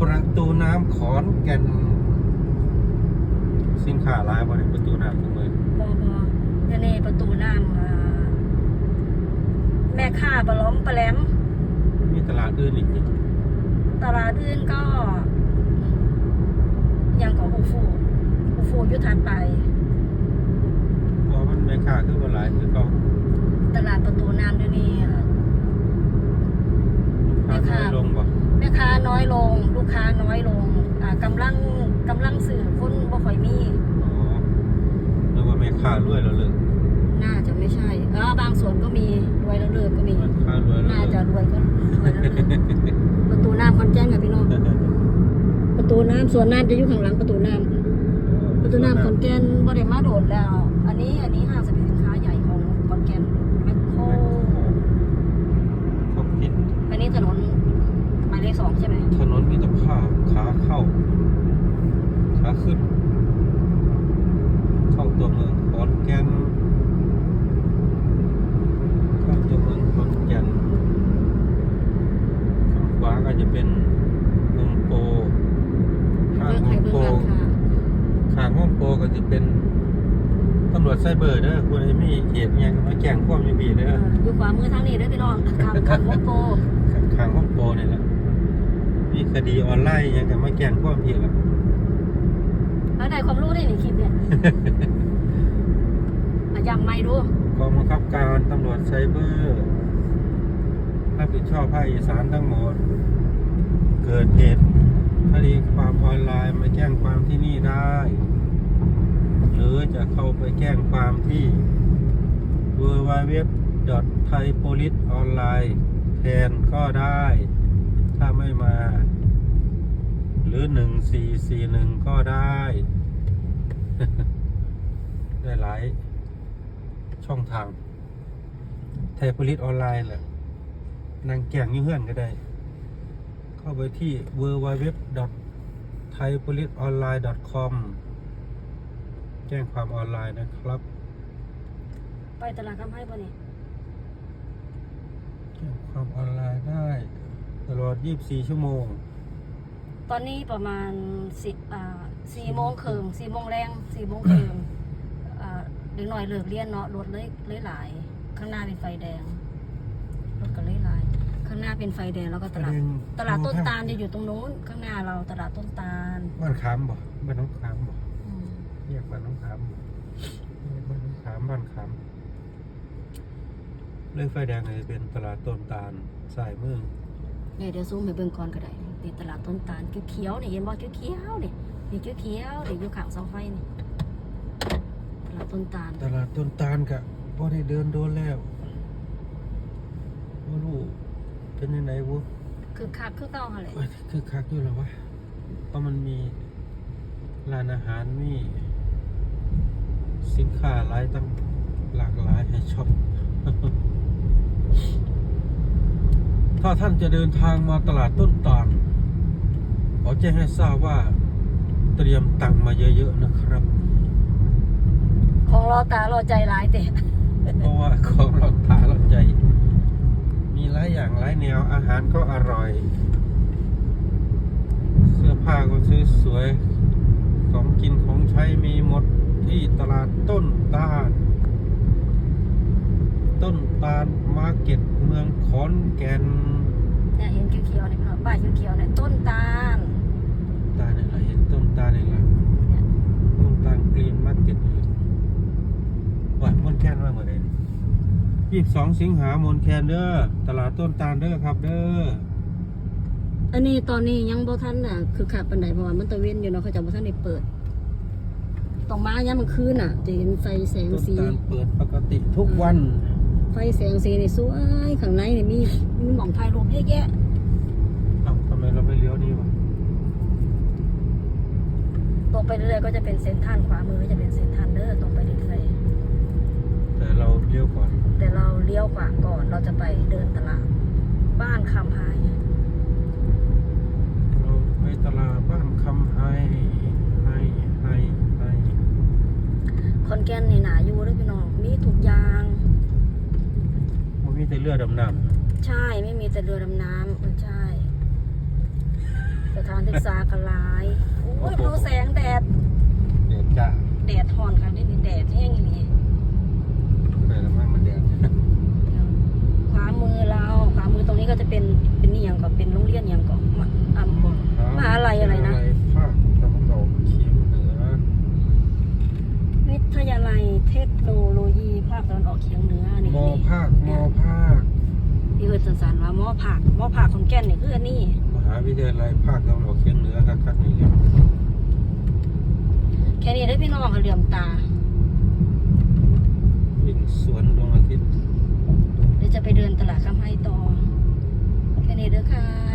ประตูน้ำขอนแก่นสินค้าหลายบ่ในประตูน้ำทุกมือบอบอเดี๋ยวนี้ประตูน้ำอ่าแม่ค้าบล้อมปลาแหลม มีตลาดอื่นอีกนี่ตลาดอื่นก็ ยังของฮูฟูฮูฟูอยุทันไป เพราะมันแม่ค้าคือบ่หลายคือเขาตลาดประตูน้ำเดี๋ยวนี้อะ ลูกค้าน้อยลงบ่ แม่ค้าน้อยลง ลูกค้าน้อยลงอ่ากำลังกำลังสื่อคนบ่ค่อยมีอ๋อนึกว่าแม่ค้ารวยแล้วเลยน่าจะไม่ใช่เออบางส่วนก็มีรวยแล้วเลิกก็มี แม่ค้ารวยแล้วน่าเลิจะกรวยก็รวยแล้วเลิกประตูน้ำคอนแจ้งกับพี่น้องประตูน้ำส่วนน้ำจะอยู่ข้างหลังประตูน้ำประตูน้ำขอนแก่นบริมาโดดแล้ว อันนี้อันนี้ห้างสรรพสินค้าใหญ่ของขอนแก่นแมคโคร เขาปิด อันนี้ถนนหมายเลขสองใช่ไหม ถนนมิตรภาพขาเข้า ขาขึ้น เข้าตัวเมืองขอนแก่นเข้าตัวเมืองขอนแก่นข้างขวาก็จะเป็นโฮมโปรข้าง เบิ่ง โฮ ให้ ม เบิ่ โปรง ร้านค้า ข้างโฮมโปรก็จะเป็นตำรวจไซเบอร์เด้อคุณไอ้มีเหตุอิหยังมาแจ้งความอยู่บีเด้เออออยู่ขวามือทางนี้เด้อพี่น้องข้างข้างโฮมโปรข้างโฮมโปรนี่แหละมีคดีออนไลน์อิหยังกันมาแจ้งความพี่ละแล้วได้ความรู้ได้ในคลิปเนี่ยอะย้ำไม่ดูกองบังคับการตำรวจไซเบอร์รับผิดชอบภาคอีสานทั้งหมด เกิดเหตุ คดีความออนไลน์มาแจ้งความที่นี่ได้ หรือจะเข้าไปแจ้งความที่ w w w t h a i p o l i c e o n l i n e แทนก็ได้ ถ้าไม่มา หรือ 1441 ก็ได้ ได้หลายช่องทางไทยพลิสออนไลน์แหละนางแก่งยุ่เฮือนก็ได้ เข้าไปที่ w w w t h a i p o l i c e o n l i n e com แจ้งความออนไลน์นะครับ ไปตลาดคำให้ป่ะนี่แจ้งความออนไลน์ได้ ตลอด 24 ชั่วโมง ตอนนี้ประมาณสิอ่าสี่โมงครึ่งสี่โมงแรงสี่โมงครึ่งอ่าเด็กหน่อยเลิกเรียนเนาะรถเลยเลยหลาย ข้างหน้าเป็นไฟแดงรถก็เลยหลาย ข้างหน้าเป็นไฟแดงแล้วก็ตลาดประเด็นตลาดต้นตาลจะอยู่ตรงนู้น ข้างหน้าเราตลาดต้นตาลบ้านขามบ่บ้านน้องขามบ่อืมเรียกบ้านน้องขามบ่เรียกบ้านน้องขามบ้านขามเลยไฟแดงเลยเป็นตลาดต้นตาลสายมือเดี๋ยวเดี๋ยวซูมให้เบิ่งก่อนก็ได้นี่ตลาดต้นตาลเขียวๆนี่เห็นบ่เขียวๆนี่นี่เขียวๆนี่อยู่ข้างเสาไฟนี่ตลาดต้นตาลตลาดต้นตาลกะพอได้เดินโดนแล้วว่ารู้ เป็นยังไงวุคือคักคือเก่าหั่นแหละโอ้ยคือคักอยู่แล้ววะเพราะมันมีร้านอาหารมีสินค้าหลายตั้งหลากหลายให้ช็อปถ้าท่านจะเดินทางมาตลาดต้นตาลขอแจ้งให้ทราบว่าเตรียมตังค์มาเยอะๆนะครับ ของรอตารอใจหลายเตะเพราะว่าของเราตาเราใจมีหลายอย่างหลายแนวอาหารก็อร่อย เสื้อผ้าก็ซื้อสวย ของกินของใช้มีหมดที่ตลาดต้นตาล ต้นตาลมาร์เก็ตเมืองขอนแก่นเนี่ยเห็นเขียวๆเนี่ยพี่น้องป้ายเขียวๆเนี่ยต้นตาล ตาเนี่ยเราเห็นต้นตาเนี่ยละต้นตาลกรีนมาร์เก็ตวัดมอนแคนว่าเมื่อไหร่ ยี่สิบสองสิงหามนแคนเด้อตลาดต้นตาลเด้อครับเด้ออันนี้ตอนนี้ยังบ่ทันน่ะ คือขาดปันไดเพราะว่ามันตะเวนอยู่เนาะเขาจะบ่ทันได้เปิดต้องมาย่ามมันคืนน่ะจะเห็นไฟแสงต้นสี ตาลเปิดปกติทุกวัน ไฟแสงสีนี่สวยข้างในนี่มีมีหม่องถ่ายรูปเยอะแยะเอ้าทำไมเราไม่เลี้ยวนี่วะตรงไปเรื่อยๆก็จะเป็นเส้นทางขวามือจะเป็นเส้นทางเด้อตรงไปเรื่อย แต่เราเลี้ยวก่อน ๆแต่ เราเลี้ยวขวาก่อนเราจะไปเดินตลาด บ้านคำหายเราไปตลาดบ้านคำไฮไฮไฮไฮคอนแกนนี่หนาอยู่เด้วยพี่น้องมีทุกอย่างมันมีแต่เรือดำน้ใช่ไม่มีแต่เรือดำน้ำเออใช่แต่การศึกษากหลายโอ้ยดูแสงแดดแดดจ้าแดดทอนค่ะนี่แดดแห้งอย่างนี้ ไปแล้วมั่งมันแดด ขวามือเราขวามือตรงนี้ ก็จะเป็นเป็นนี่อย่างก็เป็นโรงเรียนอย่างก็มะอ่ำมหาลัยอะไรนะมหาลัยภาคตะวันออกเฉียงเหนือวิทยาลัยเทคโนโลยีภาคตะวันออกเฉียงเหนือนี่มอภาคมอภาคที่เอิ้นสั้นๆว่ามอภาคมอภาคของแก่นนี่คืออันนี้มหาวิทยาลัยภาคตะวันออกเฉียงเหนือครับครับนี่ครับแค่นี้ได้อพี่น้องเขาเหลื่อมตาวิ่งสวนดวงอา เด้อค่ะ